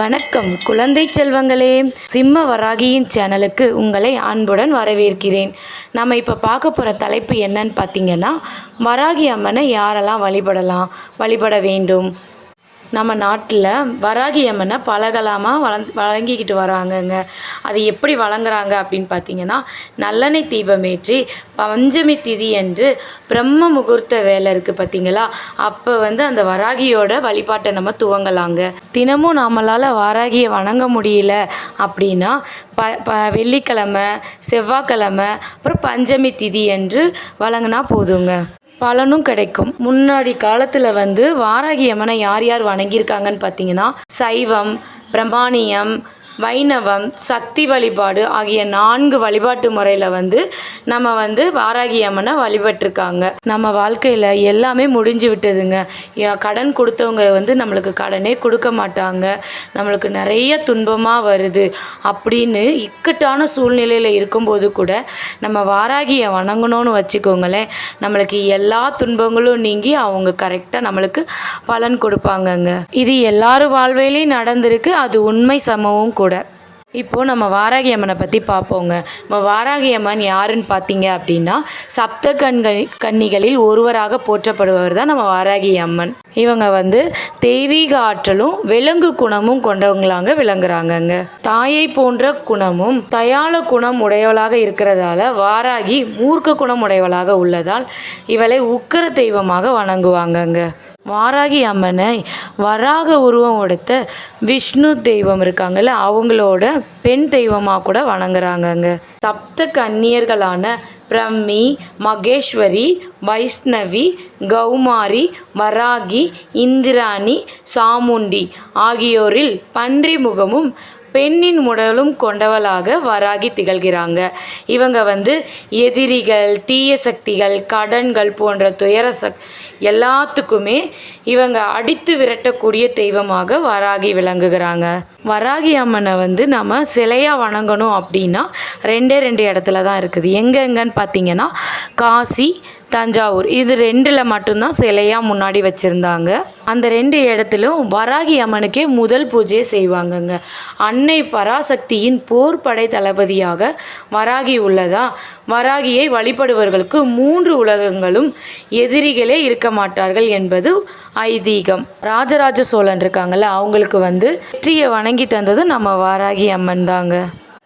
வணக்கம் குழந்தை செல்வங்களே. சிம்ம வராகியின் சேனலுக்கு உங்களை அன்புடன் வரவேற்கிறேன். நம்ம இப்போ பார்க்க போகிற தலைப்பு என்னன்னு பார்த்தீங்கன்னா வராகி அம்மனை யாரெல்லாம் வழிபடலாம் வழிபட வேண்டும்? நம்ம நாட்டில் வராகி அம்மனை பலகாலமாக வளந் வழங்கிக்கிட்டு வராங்கங்க. அது எப்படி வழங்குறாங்க அப்படின்னு பார்த்தீங்கன்னா நல்லெண்ணெய் தீபமேற்றி பஞ்சமி திதி என்று பிரம்ம முகூர்த்த வேலை இருக்குது பார்த்தீங்களா அப்போ வந்து அந்த வராகியோட வழிபாட்டை நம்ம துவங்கலாங்க. தினமும் நம்மளால் வராகியை வணங்க முடியல அப்படின்னா ப ப வெள்ளிக்கிழமை செவ்வாய்க்கிழமை அப்புறம் பஞ்சமி திதி என்று வழங்கினா போதுங்க. பலனும் கிடைக்கும். முன்னாடி காலத்தில் வந்து வாராகி அம்மனை யார் யார் வணங்கியிருக்காங்கன்னு பார்த்தீங்கன்னா சைவம் பிரமாணியம் வைணவம் சக்தி வழிபாடு ஆகிய நான்கு வழிபாட்டு முறையில் வந்து நம்ம வந்து வாராகி அம்மனை வழிபட்டிருக்காங்க. நம்ம வாழ்க்கையில் எல்லாமே முடிஞ்சு விட்டதுங்க. கடன் கொடுத்தவங்க வந்து நம்மளுக்கு கடனே கொடுக்க மாட்டாங்க. நம்மளுக்கு நிறைய துன்பமாக வருது. அப்படின்னு இக்கட்டான சூழ்நிலையில் இருக்கும்போது கூட நம்ம வாராகியை வணங்கணும்னு வச்சுக்கோங்களேன். நம்மளுக்கு எல்லா துன்பங்களும் நீங்கி அவங்க கரெக்டாக நம்மளுக்கு பலன் கொடுப்பாங்கங்க. இது எல்லாரும் வாழ்வையிலையும் நடந்திருக்கு. அது உண்மை சமவும் கூட. கூட. இப்போது நம்ம வாராகி அம்மனை பற்றி பார்ப்போங்க நம்ம வாராகி அம்மன் யாருன்னு பார்த்தீங்க அப்படின்னா சப்த கண்கள் கன்னிகளில் ஒருவராக போற்றப்படுபவர் தான் நம்ம வாராகி அம்மன். இவங்க வந்து தெய்வீக ஆற்றலும் விலங்கு குணமும் கொண்டவங்களாங்க விளங்குறாங்கங்க. தாயை போன்ற குணமும் தயாள குணம் உடையவளாக இருக்கிறதால வாராகி மூர்க்க குணம் உடையவளாக உள்ளதால் இவளை உக்கர தெய்வமாக வணங்குவாங்கங்க. வாராகி அம்மனை வராக உருவம் எடுத்த விஷ்ணு தெய்வம் இருக்காங்கல்ல அவங்களோட பெண் தெய்வமாக கூட வணங்குறாங்கங்க. சப்த கன்னியர்களான பிரம்மி மகேஸ்வரி வைஷ்ணவி கௌமாரி வராகி இந்திராணி சாமுண்டி ஆகியோரில் பன்றி முகமும் பெண்ணின் உடலும் கொண்டவளாக வராகி திகழ்கிறாங்க. இவங்க வந்து எதிரிகள் தீய சக்திகள் கடன்கள் போன்ற துயர சக் எல்லாத்துக்குமே இவங்க அடித்து விரட்டக்கூடிய தெய்வமாக வராகி விளங்குகிறாங்க. வராகி அம்மனை வந்து நம்ம சிலையாக வணங்கணும் அப்படின்னா ரெண்டே ரெண்டு இடத்துல தான் இருக்குது. எங்கெங்கன்னு பார்த்தீங்கன்னா காசி தஞ்சாவூர் இது ரெண்டில் மட்டும்தான் சிலையாக முன்னாடி வச்சுருந்தாங்க. அந்த ரெண்டு இடத்துலையும் வராகி அம்மனுக்கே முதல் பூஜையை செய்வாங்கங்க. அன்னை பராசக்தியின் போர் படை தளபதியாக வராகி உள்ளதா? வராகியை வழிபடுபவர்களுக்கு மூன்று உலகங்களும் எதிரிகளே இருக்க மாட்டார்கள் என்பது ஐதீகம். ராஜராஜ சோழன் இருக்காங்கல்ல அவங்களுக்கு வந்து வெற்றியை வணங்கி தந்தது நம்ம வாராகி அம்மன் தாங்க.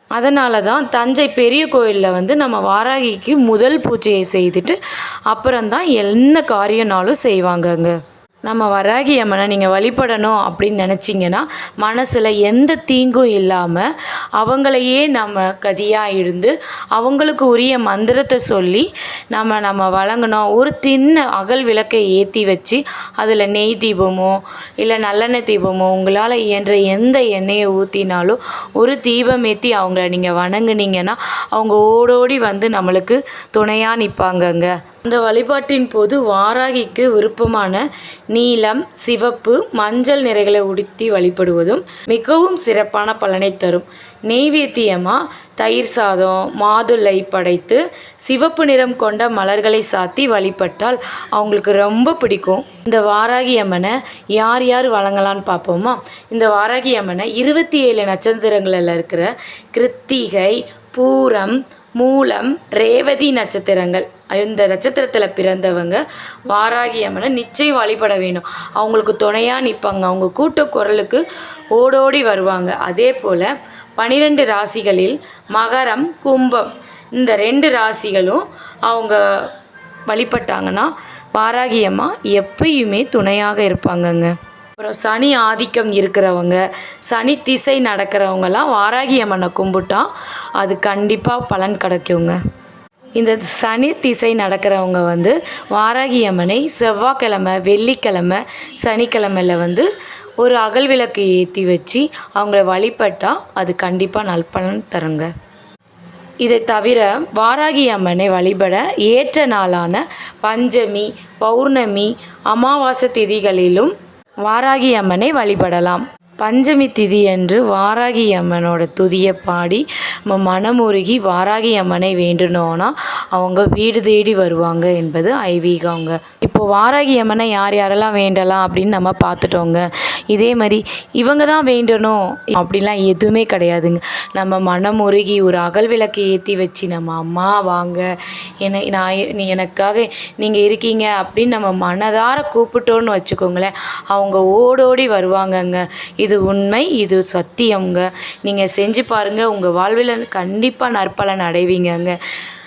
அதனால தான் தஞ்சை பெரிய கோயிலில் வந்து நம்ம வாராகிக்கு முதல் பூஜையை செய்துட்டு அப்புறம்தான் என்ன காரியம்னாலும் செய்வாங்கங்க. நம்ம வராகி அம்மனை நீங்கள் வழிபடணும் அப்படின்னு நினச்சிங்கன்னா மனசில் எந்த தீங்கும் இல்லாமல் அவங்களையே நம்ம கதியாக இருந்து அவங்களுக்கு உரிய மந்திரத்தை சொல்லி நம்ம நம்ம வழங்கணும். ஒரு தின்ன அகல் விளக்கை ஏற்றி வச்சு அதில் நெய் தீபமோ இல்லை நல்லெண்ணெய் தீபமோ உங்களால் இயன்ற எந்த எண்ணெயை ஊற்றினாலும் ஒரு தீபம் ஏற்றி அவங்கள நீங்கள் வணங்குனீங்கன்னா அவங்க ஓடோடி வந்து நம்மளுக்கு துணையாக நிற்பாங்கங்க இந்த வழிபாட்டின் போது வாராகிக்கு விருப்பமான நீலம் சிவப்பு மஞ்சள் நிறைகளை உடுத்தி வழிபடுவதும் மிகவும் சிறப்பான பலனை தரும். நெய்வேத்தியமாக தயிர் சாதம் மாதுளை படைத்து சிவப்பு நிறம் கொண்ட மலர்களை சாத்தி வழிபட்டால் அவங்களுக்கு ரொம்ப பிடிக்கும். இந்த வாராகி அம்மனை யார் யார் வழங்கலான்னு பார்ப்போமா? இந்த வாராகி அம்மனை இருபத்தி ஏழு நட்சத்திரங்களில் இருக்கிற கிருத்திகை பூரம் மூலம் ரேவதி நட்சத்திரங்கள். இந்த நட்சத்திரத்தில் பிறந்தவங்க வாராகி அம்மனை நிச்சயம் வழிபட வேணும். அவங்களுக்கு துணையாக நிற்பாங்க அவங்க கூட்ட குரலுக்கு ஓடோடி வருவாங்க. அதே போல் பனிரெண்டு ராசிகளில் மகரம் கும்பம் இந்த ரெண்டு ராசிகளும் அவங்க வழிபட்டாங்கன்னா வாராகி அம்மா எப்பயுமே துணையாக இருப்பாங்கங்க. அப்புறம் சனி ஆதிக்கம் இருக்கிறவங்க சனி திசை நடக்கிறவங்கெல்லாம் வாராகி அம்மனை கும்பிட்டா அது கண்டிப்பாக பலன் கிடைக்குங்க. இந்த சனி திசை நடக்கிறவங்க வந்து வாராகி அம்மனை செவ்வாய்க்கிழமை வெள்ளிக்கிழமை சனிக்கிழமையில் வந்து ஒரு அகல் விளக்கு ஏற்றி வச்சு அவங்கள வழிபட்டால் அது கண்டிப்பாக நல்பலன் தருங்க. இதை தவிர வாராகி அம்மனை வழிபட ஏற்ற நாளான பஞ்சமி பௌர்ணமி அமாவாசை திதிகளிலும் வாராகி அம்மனை வழிபடலாம். பஞ்சமி திதி அன்று வாராகி அம்மனோட துதியை பாடி நம்ம மனமுருகி வாராகி அம்மனை வேண்டுனோன்னா அவங்க வீடு தேடி வருவாங்க என்பது ஐவீகங்க இப்போ வாராகி அம்மனை யார் யாரெல்லாம் வேண்டலாம் அப்படின்னு நம்ம பார்த்துட்டோங்க. இதே மாதிரி இவங்க தான் வேண்டணும். அப்படிலாம் எதுவுமே கிடையாதுங்க. நம்ம மனம் உருகி ஒரு அகல் விளக்கு ஏற்றி வச்சு நம்ம அம்மா வாங்க. என்னை நான் நீ எனக்காக நீங்கள் இருக்கீங்க அப்படின்னு நம்ம மனதார கூப்பிட்டோன்னு வச்சுக்கோங்களேன். அவங்க ஓடோடி வருவாங்கங்க. இது உண்மை இது சத்தியம்ங்க. நீங்கள் செஞ்சு பாருங்கள் உங்கள் வாழ்வில் கண்டிப்பாக நற்பலன் அடைவீங்கங்க.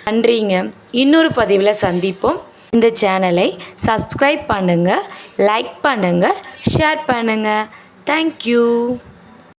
நன்றிங்க. இன்னொரு பதிவில் சந்திப்போம். இந்த சேனலை சப்ஸ்கிரைப் பண்ணுங்கள் லைக் பண்ணுங்கள் ஷேர் பண்ணுங்கள் தேங்க்யூ